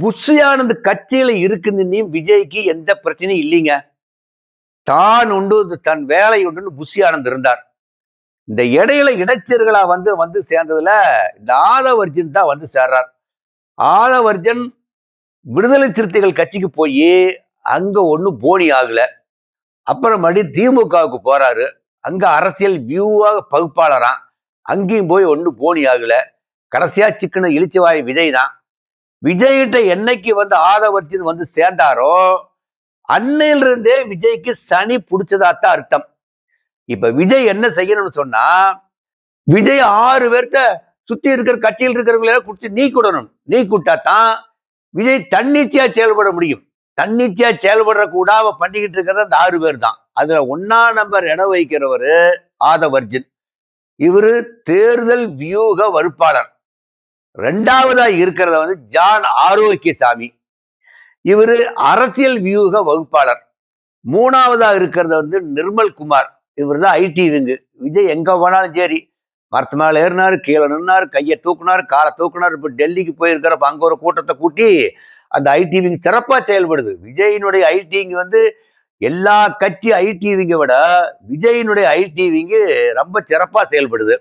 Bussy கட்சியில இருக்குதுன்னு விஜய்க்கு எந்த பிரச்சனையும் இல்லைங்க. தான் உண்டு தன் வேலை உண்டுன்னு புஷி ஆனந்த் இருந்தார். இந்த இடையில இடைச்சர்களா வந்து வந்து சேர்ந்ததுல இந்த ஆதவர்ஜன் தான் வந்து சேர்றார். ஆதவர்ஜன் விடுதலை சிறுத்தைகள் கட்சிக்கு போய் அங்க ஒன்றும் போனி ஆகல. அப்புறம் மறுபடியும் திமுகவுக்கு போறாரு. அங்க அரசியல் வியூவாக பகுப்பாளரான் அங்கேயும் போய் ஒன்றும் போனி ஆகல. கடைசியா சிக்கன இழிச்சவாய் விஜய் தான். விஜய்கிட்ட என்னைக்கு வந்து ஆதவர்ஜன் வந்து சேர்ந்தாரோ அன்னையிலிருந்தே விஜய்க்கு சனி பிடிச்சதாத்தான் அர்த்தம். இப்ப விஜய் என்ன செய்யணும்னு சொன்னா விஜய் ஆறு பேர்த்த சுத்தி இருக்கிற கட்சியில் இருக்கிறவங்களை குடிச்சு நீ கூடணும். நீ தான் விஜய் தன்னிச்சையா செயல்பட முடியும். தன்னிச்சையா செயல்படுற கூடாம பண்ணிக்கிட்டு இருக்கிறது அந்த ஆறு பேர் தான். அதுல ஒன்னா நம்பர் இடம் வைக்கிறவரு ஆதவர்ஜின் இவரு தேர்தல் வியூக வறுப்பாளர் ரெண்டாவதா இருக்கிறத வந்து ஜான் ஆரோக்கியசாமி. இவர் அரசியல் வியூக வகுப்பாளர். மூணாவதா இருக்கிறத வந்து நிர்மல் குமார். இவர் தான் ஐடி விங்கு விஜய் எங்க போனாலும் சரி மரத்து மேலே ஏறினார் கீழே நின்னார் கையை தூக்குனார் காலை தூக்குனாரு இப்போ டெல்லிக்கு போயிருக்கிறப்ப அங்கே ஒரு கூட்டத்தை கூட்டி அந்த ஐடி விங் சிறப்பாக செயல்படுது. விஜயினுடைய ஐடி வந்து எல்லா கட்சி ஐடி விங்கை விட விஜயினுடைய ஐடி விங்கு ரொம்ப சிறப்பாக செயல்படுது.